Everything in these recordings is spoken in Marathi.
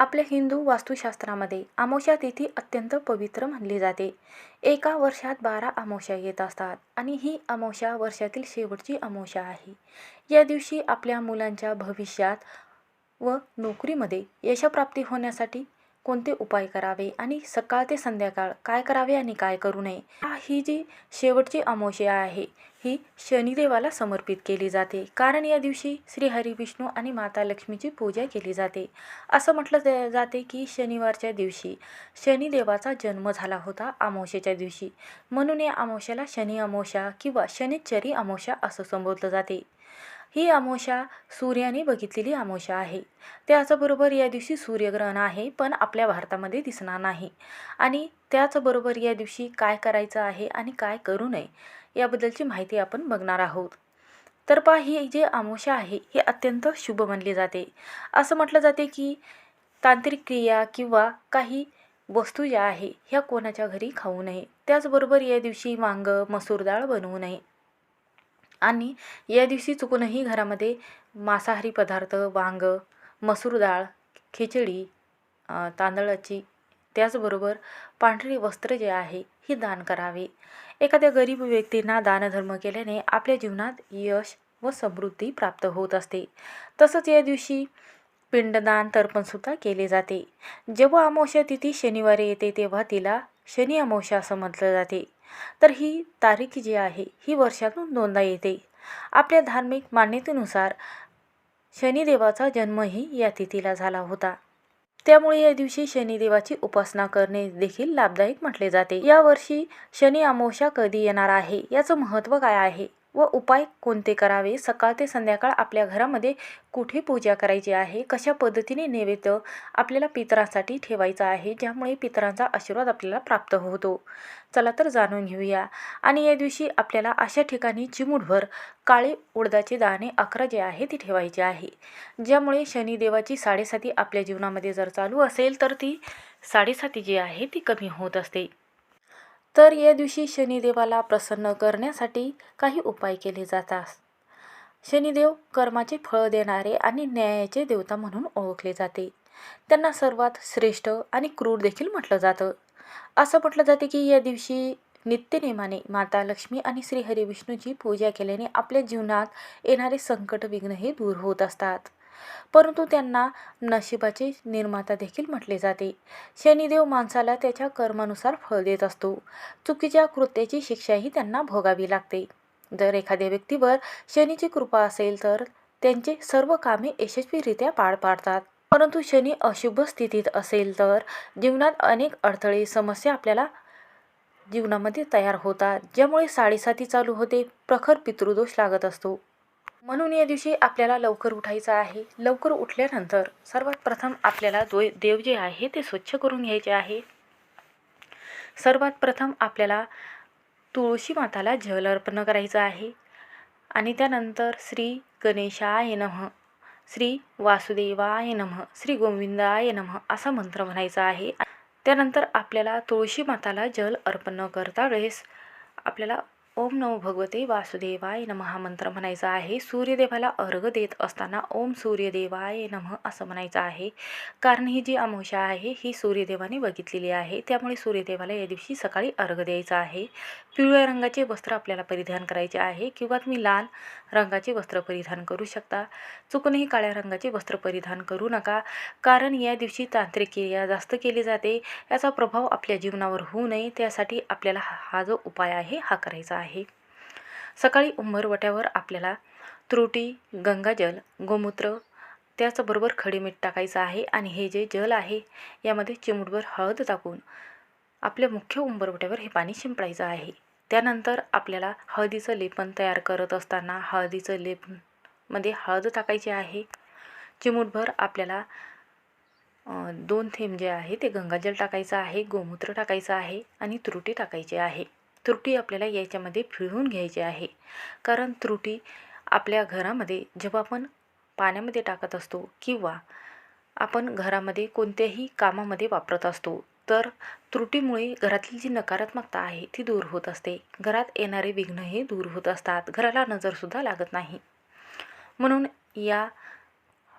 आपल्या हिंदू वास्तुशास्त्रामध्ये अमावस्या तिथी अत्यंत पवित्र मानली जाते. एका वर्षात बारा अमावस्या येत असतात आणि ही अमावस्या वर्षातील शेवटची अमावस्या आहे. या दिवशी आपल्या मुलांच्या भविष्यात व नोकरीमध्ये यशप्राप्ती होण्यासाठी कोणते उपाय करावे आणि सकाळ ते संध्याकाळ काय करावे आणि काय करू नये? ही जी शेवटची अमावस्या आहे ही शनिदेवाला समर्पित केली जाते. कारण या दिवशी श्री हरी विष्णू आणि माता लक्ष्मीची पूजा केली जाते. असं म्हटलं जाते की शनिवारच्या दिवशी शनिदेवाचा जन्म झाला होता अमावस्येच्या दिवशी. म्हणून या अमावस्याला शनी अमावस्या किंवा शनिश्चरी अमावस्या असं संबोधलं जाते. ही अमावस्या सूर्याने बघितलेली अमावस्या आहे. त्याचबरोबर या दिवशी सूर्यग्रहण आहे पण आपल्या भारतामध्ये दिसणार नाही. आणि त्याचबरोबर या दिवशी काय करायचं आहे आणि काय करू नये याबद्दलची माहिती आपण बघणार आहोत. तर पहा ही जे अमावस्या आहे ही अत्यंत शुभ मानली जाते. असं म्हटलं जाते की तांत्रिक क्रिया किंवा काही वस्तू ज्या आहे ह्या कोणाच्या घरी खाऊ नये. त्याचबरोबर या दिवशी वांगं मसूर डाळ बनवू नये. आणि या दिवशी चुकूनही घरामध्ये मांसाहारी पदार्थ वांग मसूर डाळ खिचडी तांदळाची त्याचबरोबर पांढरी वस्त्र जे आहे ही दान करावे. एखाद्या गरीब व्यक्तींना दानधर्म केल्याने आपल्या जीवनात यश व समृद्धी प्राप्त होत असते. तसंच या दिवशी पिंडदान तर्पणसुद्धा केले जाते. जेव्हा अमावस्या तिथी शनिवारी येते तेव्हा तिला शनी अमावस्या असं म्हटलं जाते. तर ही तारीख जी आहे ही वर्षातून दोनदा येते. आपल्या धार्मिक मान्यतेनुसार शनिदेवाचा जन्मही या तिथीला झाला होता. त्यामुळे या दिवशी शनिदेवाची उपासना करणे देखील लाभदायक म्हटले जाते. यावर्षी शनी अमावस्या कधी येणार आहे याचं महत्त्व काय आहे? व उपाय कोणते करावे? सकाळ ते संध्याकाळ आपल्या घरामध्ये कुठे पूजा करायची आहे? कशा पद्धतीने नैवेद्य आपल्याला पितरांसाठी ठेवायचा आहे? ज्यामुळे पितरांचा आशीर्वाद आपल्याला प्राप्त होतो. चला तर जाणून घेऊया. आणि या दिवशी आपल्याला अशा ठिकाणी चिमूटभर काळे उडदाचे दाणे अकरा जे आहे ती ठेवायचे आहे. ज्यामुळे शनिदेवाची साडेसाती आपल्या जीवनामध्ये जर चालू असेल तर ती साडेसाती जी आहे ती कमी होत असते. तर या दिवशी शनिदेवाला प्रसन्न करण्यासाठी काही उपाय केले जातात. शनिदेव कर्माचे फळ देणारे आणि न्यायाचे देवता म्हणून ओळखले जाते. त्यांना सर्वात श्रेष्ठ आणि क्रूर देखील म्हटलं जातं. असं म्हटलं जाते की या दिवशी नित्यनेमाने माता लक्ष्मी आणि श्री हरिविष्णूची पूजा केल्याने आपल्या जीवनात येणारे संकट विघ्न हे दूर होत असतात. परंतु त्यांना नशिबाचे निर्माता देखील म्हटले जाते. शनिदेव माणसाला त्याच्या कर्मानुसार फळ देत असतो. चुकीच्या कृत्याची शिक्षाही त्यांना भोगावी लागते. जर एखाद्या व्यक्तीवर शनीची कृपा असेल तर त्यांचे सर्व कामे यशस्वीरित्या पार पाडतात. परंतु शनी अशुभ स्थितीत असेल तर जीवनात अनेक अडथळे समस्या आपल्याला जीवनामध्ये तयार होतात ज्यामुळे साडेसाती चालू होते प्रखर पितृदोष लागत असतो. म्हणून या दिवशी आपल्याला लवकर उठायचं आहे. लवकर उठल्यानंतर सर्वात प्रथम आपल्याला दो देव जे आहे ते स्वच्छ करून घ्यायचे आहे. सर्वात प्रथम आपल्याला तुळशी माताला जल अर्पण करायचं आहे. आणि त्यानंतर श्री गणेशाय नमः श्री वासुदेवाय नमः श्री गोविंदाय नमः असा मंत्र म्हणायचा आहे. त्यानंतर आपल्याला तुळशी माताला जल अर्पण करता वेळेस आपल्याला ओम नमो भगवते वासुदेवाय नम हा मंत्र म्हणायचा आहे. सूर्यदेवाला अर्घ देत असताना ओम सूर्यदेवाय नमः असं म्हणायचं आहे. कारण ही जी अमावस्या आहे ही सूर्यदेवाने बघितलेली आहे. त्यामुळे सूर्यदेवाला या दिवशी सकाळी अर्घ द्यायचा आहे. पिवळ्या रंगाचे वस्त्र आपल्याला परिधान करायचे आहे. किंवा तुम्ही लाल रंगाचे वस्त्र परिधान करू शकता. चुकूनही काळ्या रंगाचे वस्त्र परिधान करू नका. कारण या दिवशी तांत्रिक क्रिया जास्त केली जाते. याचा प्रभाव आपल्या जीवनावर होऊ नये. त्यासाठी आपल्याला हा हा जो उपाय आहे हा करायचा आहे. सकाळी उंबरवट्यावर आपल्याला त्रुटी गंगाजल गोमूत्र त्याचबरोबर खडीमीठ टाकायचं आहे आणि हे जे जल आहे यामध्ये चिमूटभर हळद टाकून आपल्या मुख्य उंबरवट्यावर हे पाणी शिंपडायचं आहे. त्यानंतर आपल्याला हळदीचं लेपन तयार करत असताना हळदीचं लेपनमध्ये हळद टाकायची आहे. चिमूटभर आपल्याला दोन थेंब जे आहे ते गंगाजल टाकायचं आहे गोमूत्र टाकायचं आहे आणि त्रुटी टाकायची आहे. त्रुटी आपल्याला याच्यामध्ये फिळवून घ्यायची आहे. कारण त्रुटी आपल्या घरामध्ये जेव्हा आपण पाण्यामध्ये टाकत असतो किंवा आपण घरामध्ये कोणत्याही कामामध्ये वापरत असतो तर त्रुटीमुळे घरातली जी नकारात्मकता आहे ती दूर होत असते. घरात येणारे विघ्न हे दूर होत असतात. घराला नजरसुद्धा लागत नाही. म्हणून या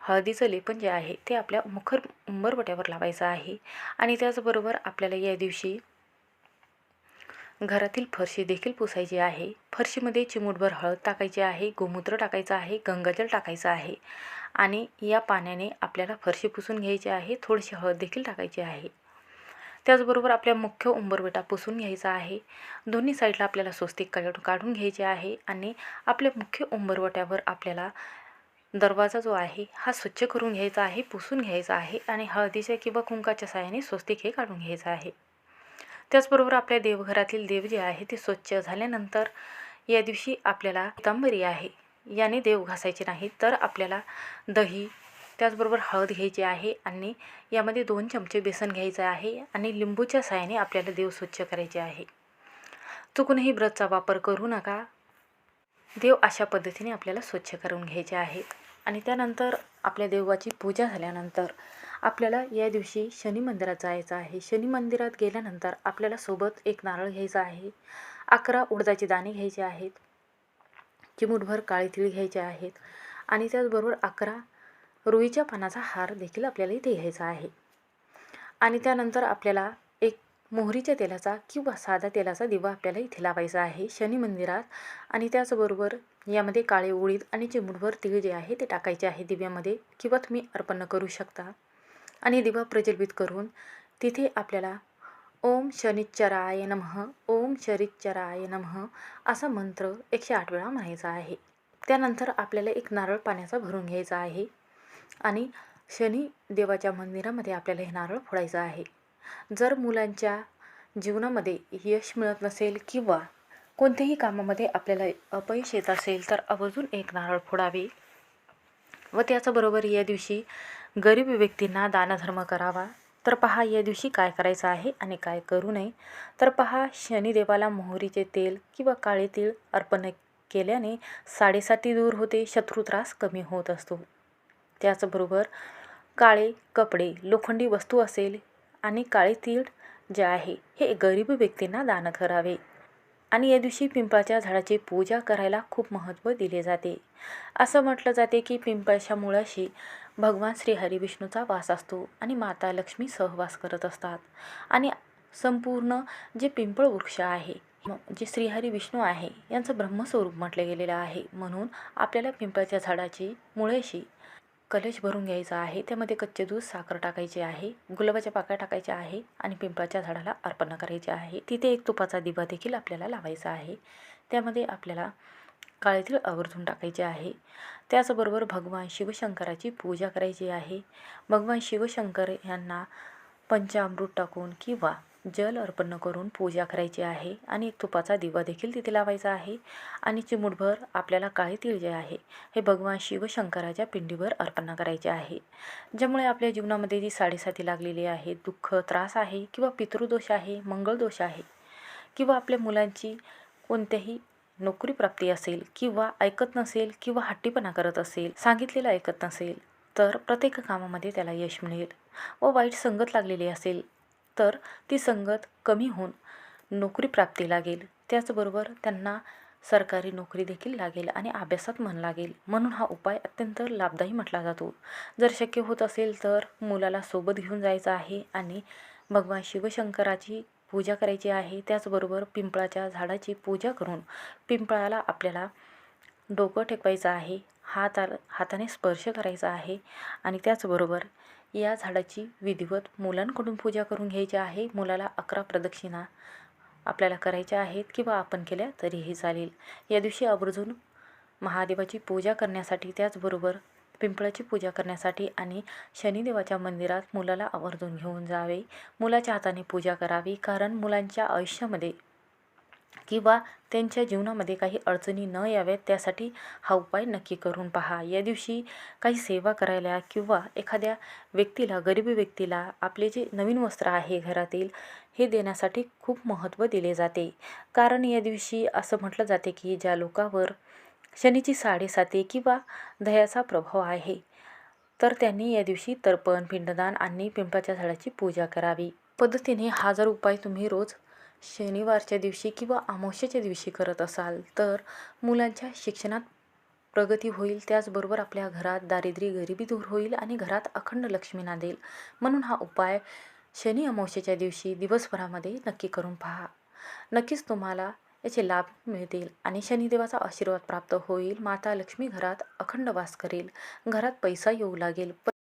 हळदीचं लेपन जे आहे ते आपल्या मुखर उंबरवट्यावर लावायचं आहे. आणि त्याचबरोबर आपल्याला या दिवशी घरातील फरशी देखील पुसायची आहे. फरशीमध्ये चिमूटभर हळद टाकायची आहे गोमूत्र टाकायचं आहे गंगाजल टाकायचं आहे. आणि या पाण्याने आपल्याला फरशी पुसून घ्यायची आहे. थोडीशी हळद देखील टाकायची आहे. त्याचबरोबर आपल्या मुख्य उंबरवेटा पुसून घ्यायचा आहे. दोन्ही साईडला आपल्याला स्वस्तिक काढून काढून घ्यायचे आहे आणि आपल्या मुख्य उंबरवट्यावर आपल्याला दरवाजा जो आहे हा स्वच्छ करून घ्यायचा आहे पुसून घ्यायचा आहे आणि हळदीच्या किंवा कुंकाच्या साह्याने स्वस्तिक हे काढून घ्यायचं आहे. त्याचबरोबर आपल्या देवघरातील देव जे आहे ते स्वच्छ झाल्यानंतर या दिवशी आपल्याला तांबरी आहे याने देव घासायचे नाही तर आपल्याला दही त्याचबरोबर हळद घ्यायची आहे आणि यामध्ये दोन चमचे बेसन घ्यायचं आहे आणि लिंबूच्या साहाय्याने आपल्याला देव स्वच्छ करायचे आहे. चुकूनही ब्रतचा वापर करू नका. देव अशा पद्धतीने आपल्याला स्वच्छ करून घ्यायचे आहेत. आणि त्यानंतर आपल्या देवाची पूजा झाल्यानंतर आपल्याला या दिवशी शनी मंदिरात जायचं आहे. शनी मंदिरात गेल्यानंतर आपल्याला सोबत एक नारळ घ्यायचा आहे. अकरा उडदाचे दाणे घ्यायचे आहेत. चिमूटभर काळी तिळ घ्यायचे आहेत. आणि त्याचबरोबर अकरा रुईच्या पानाचा हार देखील आपल्याला इथे घ्यायचा आहे. आणि त्यानंतर आपल्याला एक मोहरीच्या तेलाचा किंवा साधा तेलाचा दिवा आपल्याला इथे लावायचा आहे शनी मंदिरात. आणि त्याचबरोबर यामध्ये काळे उडीद आणि चिमूटभर तीळ जे आहे ते टाकायचे आहे दिव्यामध्ये किंवा तुम्ही अर्पण करू शकता. आणि दिवा प्रज्वलित करून तिथे आपल्याला ओम शनिच्चराय नमः ओम शनिश्चराय नमः असा मंत्र एकशे आठ वेळा म्हणायचा आहे. त्यानंतर आपल्याला एक नारळ पाण्याचा भरून घ्यायचा आहे. आणि शनी देवाच्या मंदिरामध्ये आपल्याला हे नारळ फोडायचं आहे. जर मुलांच्या जीवनामध्ये यश मिळत नसेल किंवा कोणत्याही कामामध्ये आपल्याला अपयश येत असेल तर आवर्जून एक नारळ फोडावे व त्याचबरोबर या दिवशी गरीब व्यक्तींना दानधर्म करावा. तर पहा या दिवशी काय करायचं आहे आणि काय करू नये? तर पहा शनिदेवाला मोहरीचे तेल किंवा काळे तीळ अर्पण केल्याने साडेसाती दूर होते शत्रुत्रास कमी होत असतो. त्याचबरोबर काळे कपडे लोखंडी वस्तू असेल आणि काळे तीळ जे आहे हे गरीब व्यक्तींना दान करावे. आणि या दिवशी पिंपळाच्या झाडाची पूजा करायला खूप महत्त्व दिले जाते. असं म्हटलं जाते की पिंपळाच्या मुळाशी भगवान श्री हरिविष्णूचा वास असतो आणि माता लक्ष्मी सहवास करत असतात. आणि संपूर्ण जे पिंपळ वृक्ष आहे जे श्रीहरी विष्णू आहे यांचं ब्रह्मस्वरूप म्हटलं गेलेलं आहे. म्हणून आपल्याला पिंपळाच्या झाडाची मुळेशी कलश भरून घ्यायचा आहे. त्यामध्ये कच्चे दूध साखर टाकायचे आहे गुलाबाच्या पाकळ्या टाकायच्या आहे आणि पिंपळाच्या झाडाला अर्पण करायचे आहे. तिथे एक तुपाचा दिवा देखील आपल्याला लावायचा आहे. त्यामध्ये आपल्याला काळे आवर्जून टाकायचे आहे. त्याचबरोबर भगवान शिवशंकराची पूजा करायची आहे. भगवान शिवशंकर यांना पंचामृत टाकून किंवा जल अर्पण करून पूजा करायची आहे आणि एक तुपाचा दिवा देखील तिथे लावायचा आहे. आणि चिमुटभर आपल्याला काळे तीळ जे आहे हे भगवान शिवशंकराच्या पिंडीवर अर्पण करायचे आहे. ज्यामुळे आपल्या जीवनामध्ये जी साडेसाती लागलेली आहे दुःख त्रास आहे किंवा पितृदोष आहे मंगळदोष आहे किंवा आपल्या मुलांची कोणत्याही नोकरी प्राप्ती असेल किंवा ऐकत नसेल किंवा हट्टीपणा करत असेल सांगितलेलं ऐकत नसेल तर प्रत्येक कामामध्ये त्याला यश मिळेल व वाईट संगत लागलेली असेल तर ती संगत कमी होऊन नोकरी प्राप्ती लागेल त्याचबरोबर त्यांना सरकारी नोकरी देखील लागेल आणि अभ्यासात मन लागेल. म्हणून हा उपाय अत्यंत लाभदायी म्हटला जातो. जर शक्य होत असेल तर मुलाला सोबत घेऊन जायचं आहे आणि भगवान शिवशंकराची पूजा करायची आहे. त्याचबरोबर पिंपळाच्या झाडाची पूजा करून पिंपळाला आपल्याला डोकं टेकवायचं आहे हात हाताने स्पर्श करायचा आहे आणि त्याचबरोबर या झाडाची विधिवत मुलांकडून पूजा करून घ्यायची आहे. मुलाला अकरा प्रदक्षिणा आपल्याला करायच्या आहेत किंवा आपण केल्या तरीही चालेल. या दिवशी आवर्जून महादेवाची पूजा करण्यासाठी त्याचबरोबर पिंपळाची पूजा करण्यासाठी आणि शनिदेवाच्या मंदिरात मुलाला आवर्जून घेऊन जावे. मुलाच्या हाताने पूजा करावी कारण मुलांच्या आयुष्यामध्ये किंवा त्यांच्या जीवनामध्ये काही अडचणी न याव्यात त्यासाठी हा उपाय नक्की करून पहा. या दिवशी काही सेवा करायला किंवा एखाद्या व्यक्तीला गरीब व्यक्तीला आपले जे नवीन वस्त्र आहे घरातील हे देण्यासाठी खूप महत्त्व दिले जाते. कारण या दिवशी असं म्हटलं जाते की ज्या लोकावर शनीची साडेसाती किंवा दह्याचा प्रभाव आहे तर त्यांनी या दिवशी तर्पण पिंडदान आणि पिंपळाच्या झाडाची पूजा करावी. पद्धतीने हा जर उपाय तुम्ही रोज शनिवारच्या दिवशी किंवा अमावस्येच्या दिवशी करत असाल तर मुलांच्या शिक्षणात प्रगती होईल. त्याचबरोबर आपल्या घरात दारिद्र्य गरिबी दूर होईल आणि घरात अखंड लक्ष्मी नांदेल. म्हणून हा उपाय शनी अमावस्येच्या दिवशी दिवसभरामध्ये नक्की करून पहा. नक्कीच तुम्हाला याचे लाभ मिळतील आणि शनिदेवाचा आशीर्वाद प्राप्त होईल. माता लक्ष्मी घरात अखंड वास करेल. घरात पैसा येऊ लागेल. प